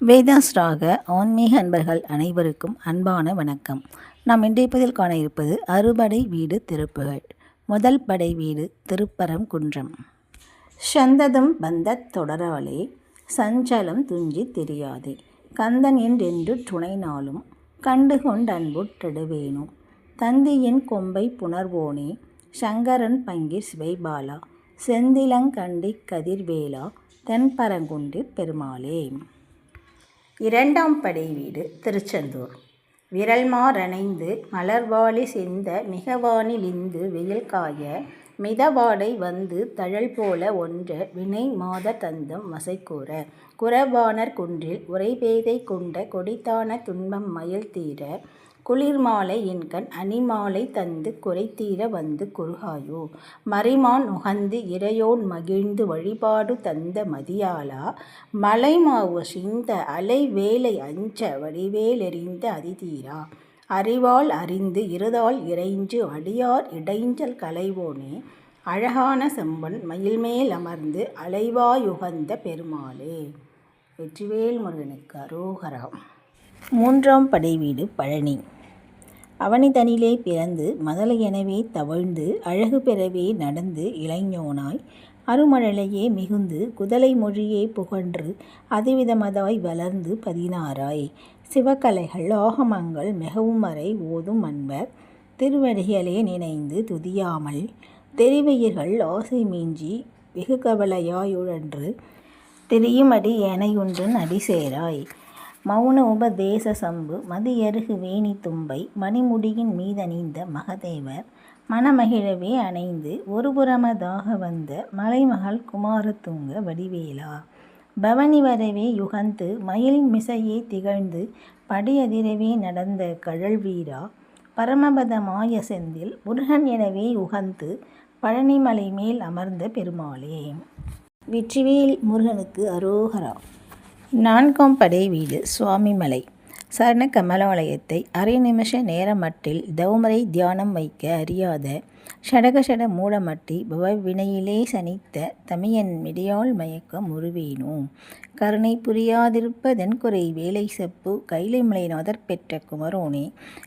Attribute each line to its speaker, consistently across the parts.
Speaker 1: வேதாஸ் ராக ஆன்மீக அன்பர்கள் அனைவருக்கும் அன்பான வணக்கம். நாம் இன்றைய பதில் காண இருப்பது அறுபடை வீடு திருப்புகள். முதல் படை வீடு திருப்பரம் குன்றம். சந்ததம் பந்த தொடராலே சஞ்சலம் துஞ்சி தெரியாதே. கந்தன் என்றென்று துணை நாளும் கண்டு அன்புட்டெடுவேனும் தந்தியின் கொம்பை புணர்வோனே சங்கரன் பங்கி சிவைபாலா. செந்திலங்கண்டி கதிர்வேலா தென்பரங்குன்றிற் பெருமாளே. இரண்டாம் படை வீடு திருச்செந்தூர். விரல்மாறணைந்து மலர்வாளி சிந்த மிகவானிலிந்து வெயில் காய மிதவாடை வந்து தழல் போல ஒன்ற வினை மாத தந்தம் வசைக்கூற குரவாணர் குன்றில் உரைபேதை கொண்ட கொடித்தான துன்பம் மயில் தீர. குளிர்மாலை என்கண் அணிமாலை தந்து குறைத்தீர வந்து குறுகாயோ. மறைமான் உகந்து இறையோன் மகிழ்ந்து வழிபாடு தந்த மதியாளா. மலைமாவு சிந்த அலை வேலை அஞ்ச வடிவேலெறிந்த அதிதீரா. அறிவால் அறிந்து இருதால் இறைஞ்சு அடியார் இடைஞ்சல் கலைவோனே அழகான செம்பன் மயில்மேல் அமர்ந்து அலைவாயுகந்த பெருமாளே. வெற்றிவேல் முருகனுக்கு அரோகரா மூன்றாம் படை வீடு பழனி. அவனிதனிலே பிறந்து மதலை எனவே தவழ்ந்து அழகு பெறவே நடந்து இளைஞனாய் அருமழலையே மிகுந்து குதலை மொழியே புகன்று அதிவிதமதாய் வளர்ந்து பதினாறாய். சிவக்கலைகள் ஆகமங்கள் மிகவும் வரை ஓதும் அன்பர். திருவடிகளே நினைந்து துதியாமல் தெரிவயிர்கள் ஆசை மீஞ்சி வெகு கவலையாயுழன்று திரியுமடி ஏனையொன்றன் அடிசேராய். மௌன உபதேச சம்பு மதியருகு வேணி தும்பை மணிமுடியின் மீதணிந்த மகதேவர் மணமகிழவே அணைந்து ஒருபுறமதாக வந்த மலைமகள் குமாரத்துங்க வடிவேலா. பவனி வரவே யுகந்து மயில் மிசையே திகழ்ந்து படியதிரவே நடந்த கழல் வீரா பரமபத மாய செந்தில் முருகன் எனவே உகந்து பழனிமலை மேல் அமர்ந்த பெருமாளே. வெற்றிவேல் முருகனுக்கு அரோகரா. நான்காம் படை வீடு சுவாமிமலை. சரண கமலாலயத்தை அரை நிமிஷ நேரமட்டில் தௌமரை தியானம் வைக்க அறியாத ஷடகஷட மூடமட்டி பவ வினையிலே சனித்த தமியன் மிடியால் மயக்கம் உருவேனோ? கருணை புரியாதிருப்பதன் குறை வேலை செப்பு கைலை மலைநாதர் பெற்ற குமரோனே?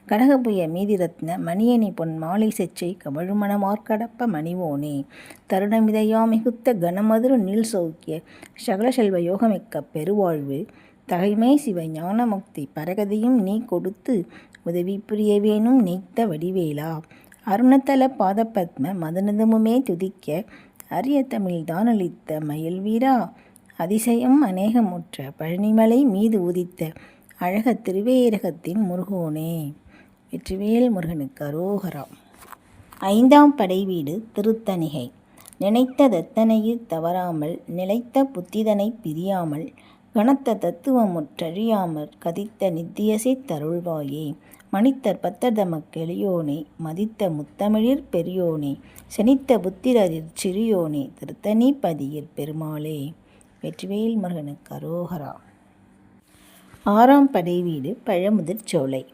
Speaker 1: கடகபுய மீதிரத்ன மணியணி பொன் மாலை செச்சை கமழுமணமார்கடப்ப மணிவோனே? தருணமிதையா மிகுத்த கனமதுரு நில் சௌக்கிய சகல செல்வ யோகமிக்க பெருவாழ்வு தகைமை சிவ ஞானமுக்தி பரகதியும் நீ கொடுத்து உதவி புரிய வேணும் நீத்த வடிவேலா. அருணத்தல பாதபத்ம மதனதமுமே துதிக்க அரிய தமிழ் தானளித்த மயில் வீரா அதிசயம் அநேகமுற்ற பழனிமலை மீது உதித்த அழக திருவேரகத்தின் முருகோனே. வெற்றிவேல் முருகனுக்கு அரோகரா. ஐந்தாம் படை வீடு திருத்தணிகை நினைத்ததத்தனையில் தவறாமல் நிலைத்த புத்திதனை பிரியாமல் கனத்த தத்துவமுற்றழியாமற் கதித்த நித்தியசை தருள்வாயே. மணித்தர் பத்தர்தமக் கெளியோனே மதித்த முத்தமிழிற் பெரியோனே செனித்த புத்திரரிற் சிறியோனே திருத்தணி பதியிற் பெருமாளே. வெற்றிவேல் முருகனுக்கு அரோகரா. ஆறாம் படை வீடு பழமுதிர் சோலை.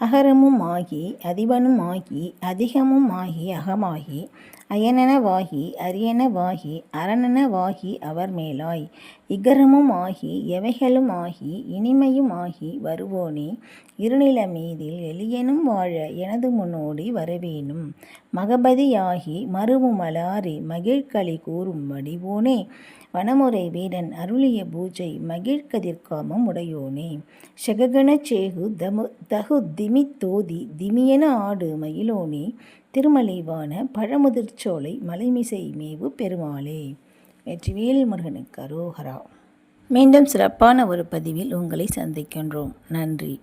Speaker 1: அகரமும் ஆகி அதிபனும் ஆகி அதிகமும் ஆகி அகமாகி அயனனவாகி அரியனவாகி அரணனவாகி அவர் மேலாய். இகரமும் ஆகி எவைகளும் ஆகி இனிமையும் ஆகி வருவோனே இருநில மீதில் எளியனும் வாழ எனது முன்னோடி வரவேணும். மகபதியாகி மருவுமலாரி மகிழ்களி கூறும் வடிவோனே வனமுறை வீரன் அருளிய பூஜை மகிழ்கதிர்காமம் உடையோனே. செககணச்சேகு தமு தகு திமித்தோதி தோதி திமியென ஆடு மயிலோனே திருமலைவான பழமுதிர்ச்சோலை மலைமிசை மேவு பெருமாளே. வெற்றிவேல் முருகனுக்கு அரோகரா. மீண்டும் சிறப்பான ஒரு பதிவில் உங்களை சந்திக்கின்றோம். நன்றி.